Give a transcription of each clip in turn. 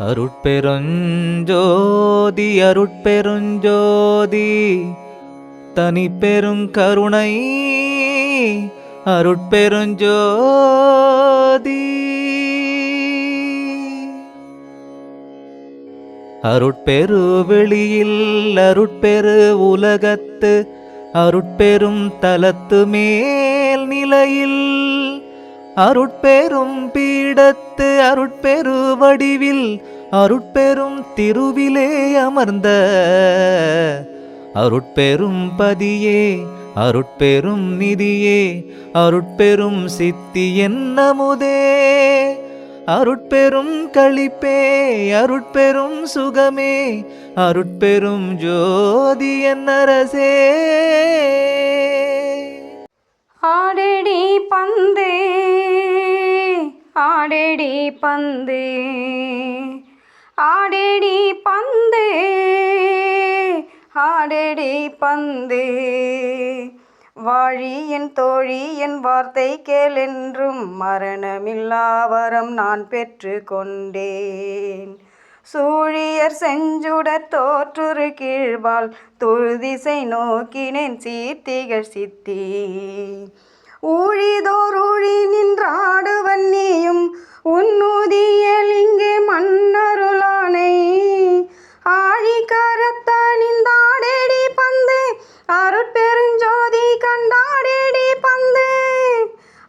அருட்பெருஞ்சோதி அருட்பெருஞ்சோதி தனி பெரும் கருணை அருட்பெருஞ்சோதி. அருட்பெரு வெளியில் அருட்பெரு உலகத்து அருட்பெரும் தலத்து மேல் நிலையில் அருட்பெரும் பீடத்து அருட்பெரு வடிவில் அருட்பெரும் திருவிலே அமர்ந்த அருட்பெரும் பதியே அருட்பெரும் நிதியே அருட்பெரும் சித்தி என்னமுதே. அருட்பெரும் கழிப்பே அருட்பெரும் சுகமே அருட்பெரும் ஜோதி என்னரசே. ஆடடி பந்து ஆடடி பந்து ஆடடி பந்து ஆடடி பந்து. வாழி என் தோழி என் வார்த்தை கேளென்றும் மரணமில்லாவரம் நான் பெற்று கொண்டேன். சூழியர் செஞ்சுடர் தோற்றுரு கீழ்வாள் தொழுதிசை நோக்கினேன் சீர்த்திகள் சித்தி. ஊழிதோர் ஊழி நின்றாடுவன் நீயும் உன்னுதியல் இங்கே மன்னருளானை. ஆழி கரத்தணிந்தாடேடி பந்து அருட்பெருஞ்சோதி கண்டாடேடி பந்து.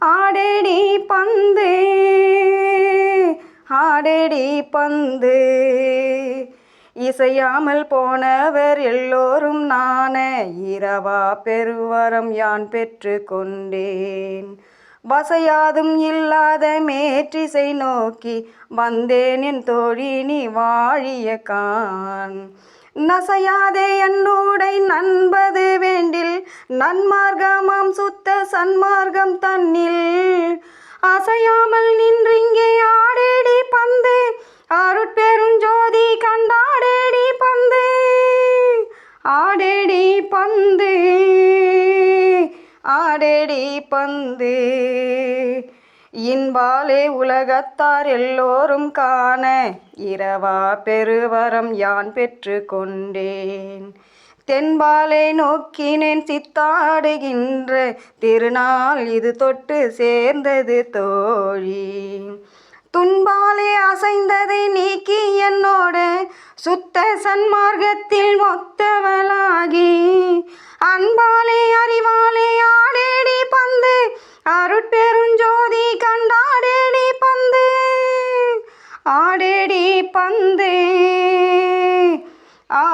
ஆடேடி பந்து ஆடேடி பந்து. இசையாமல் போனவர் எல்லோரும் நான. இரவா பெருவரம் யான் பெற்று கொண்டேன். வசையாதும் இல்லாத மேற்றிசை நோக்கி வந்தேன் என் தோழினி வாழிய கான். நசையாதே என்னுடை நண்பது வேண்டில் நன்மார்க்கமாம் சுத்த சன்மார்க்கம் தன்னில். அசையாமல் நின்றிங்கே ஆடேடி பந்து. அருட்பெருஞ்சோதி கண்டாடேடி பந்து. ஆடேடி பந்து. ஆடேடி பந்து. இன்பாலே உலகத்தார் எல்லோரும் காண இரவா பெருவரம் யான் பெற்று கொண்டேன். தென்பாலை நோக்கினேன் சித்தாடுகின்ற திருநாள் இது தொட்டு சேர்ந்தது தோழி. துன்பாலே அசைந்ததை நீக்கி என்னோட சுத்த சன்மார்க்கத்தில் மொத்தவளாகி அன்பாலே அறிவாலே ஆடேடி பந்து அருட்பெருஞ்சோதி கண்டாடேடி பந்து ஆடேடி பந்து.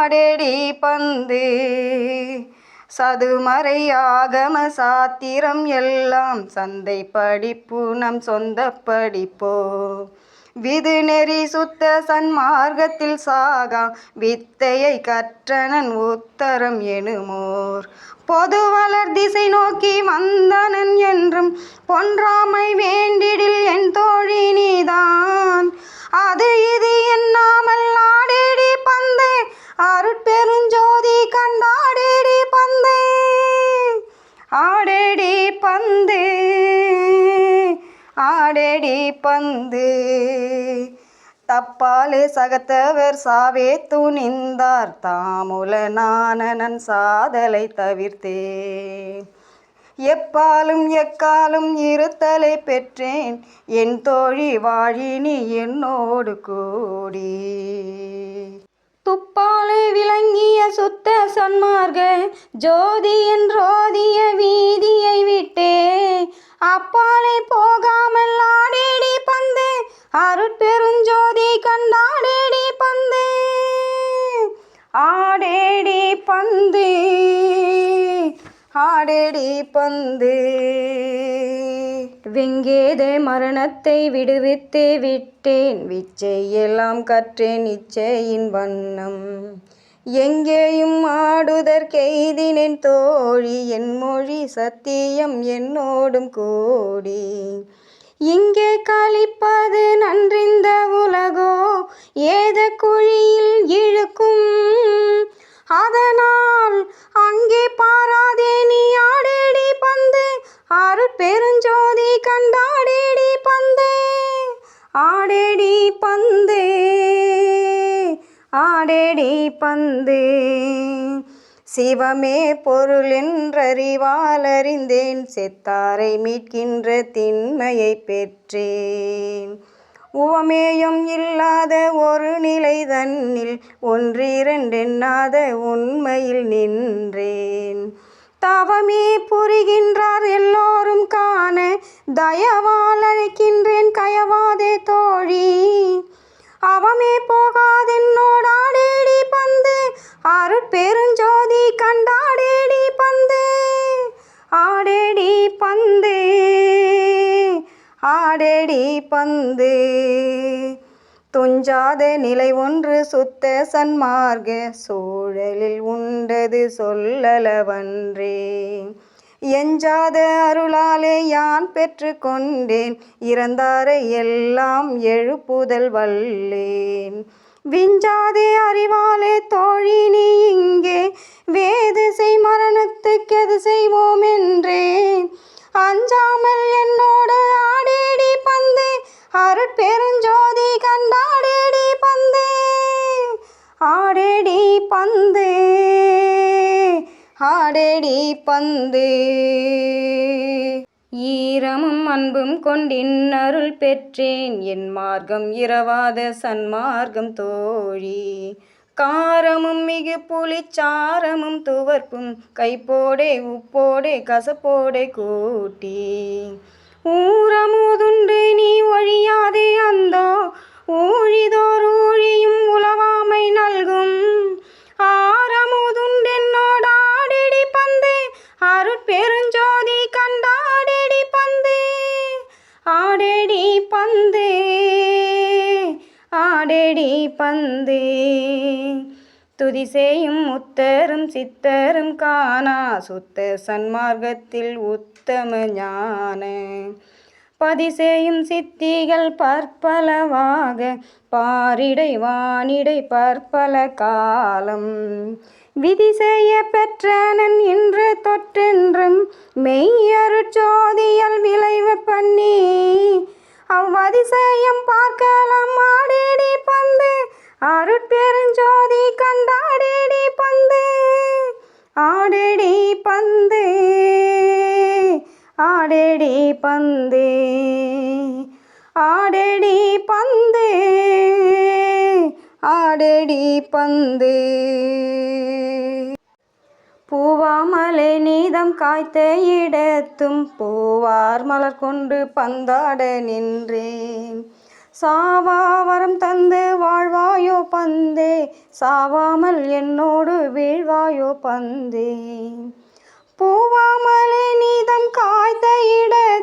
ஆடேடி பந்து. சதுமறை ஆகம சாத்திரம் எல்லாம் சந்தை படிப்பு நம் சொந்த படிப்போ. விது நெறி சுத்த சன்மார்க்கத்தில் சாகா வித்தையை கற்றனன் உத்தரம் எனுமோர். பொது வளர் திசை நோக்கி வந்தனன் என்றும் பொன்றாமை வேண்டிடில் என் தோழி நீதான். அது இது ஆடேடி பந்து. தப்பாலே சகத்தவர் சாவே துணிந்தார். தாமுல நானனன் சாதலை தவிர்த்தே எப்பாலும் எக்காலும் இருத்தலை பெற்றேன். என் தோழி வாழினி என்னோடு கூடி. துப்பாலை விளங்கிய சுத்த சன்மார்க ஜோதி என்றோதிய வீதியை விட்டே அப்பாலை போகாமல் ஆடேடி பந்து. அருட்பெருஞ்சோதி கண்டாடேடி பந்து. ஆடேடி பந்து. ஆடேடி பந்து. வெங்கேத மரணத்தை விடுவித்து விட்டேன். விச்சை எல்லாம் கற்றேன். இச்சையின் வண்ணம். எங்கேயும் ஆடுதற்கெய்தினேன் தோழி என் மொழி சத்தியம் என்னோடும் கூடி. இங்கே கழிப்பது நன்றிந்த உலகோ ஏத குழியில் இழுக்கும் அத பந்து. சிவமே பொருள் என்றறிவாலறிந்தேன் செத்தாரை மீட்கின்ற திண்மையை பெற்றேன். உவமேயம் இல்லாத ஒரு நிலை தன்னில் ஒன்றிரண்டெண்ணாத உண்மையில் நின்றேன். தவமே புரிகின்றார் எல்லோரும் காண தயவால் அழைக்கின்றேன் கயவாதே தோழி. அவமே போகாதென்னோடாடேடி பந்து. அருட்பெருஞ்சோதி கண்டாடேடி பந்து. ஆடேடி பந்து. ஆடேடி பந்து. துஞ்சாத நிலை ஒன்று சுத்த சன்மார்க்க சூழலில் உண்டது சொல்லலவன்றே. எஞ்சாத அருளாலே யான் பெற்று கொண்டேன். இறந்தாரை எல்லாம் எழுப்புதல் வல்லேன். விஞ்சாதே அறிவாலே தோழி நீ இங்கே. வேது செய் மரணத்துக்கு எது செய்வோம் என்றே. அஞ்சாமல் என்னோடு ஆடேடி பந்து. அருட்பெருஞ்சோதி கண்டாடேடி பந்து. ஆடேடி பந்து. ஆடேடி பந்து. ஈரமும் அன்பும் கொண்டின் அருள் பெற்றேன். என் மார்க்கம் இரவாத சன்மார்க்கம் தோழி. காரமும் மிகு புளிச்சாரமும் துவர்ப்பும் கைப்போடே உப்போடே கசப்போடே கூட்டி. ஊரமுதுண்டு நீ ஒழியாதே அந்தோ ஊழிதோர் ஊழியும் உலவாமை நல்கும். பந்து. துதி செய்யும் முத்தரும் சித்தரும் காணா. சுத்த சன்மார்க்கத்தில் உத்தம ஞான. பதிசெய்யும் சித்திகள் பற்பலவாக. பாரிடை வானிடை பற்பல காலம். விதி செய்ய பெற்றனன் இன்று தொற்றென்றும் மெய்யருட்சோதியல் விளைவு பண்ணி. அவ்வதிசயம் பார்க்க பந்தே ஆடடி பந்தே ஆடடி பந்தே. பூவாமலை நீதம் காய்த்த இடத்தும் பூவார் மலர் கொண்டு பந்தாட நின்றேன். சாவாவரம் தந்து வாழ்வாயோ பந்தே சாவாமல் என்னோடு வீழ்வாயோ பந்தே. பூவாமலை நீதம் காய்த்த இடத்தும்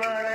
ಬಳ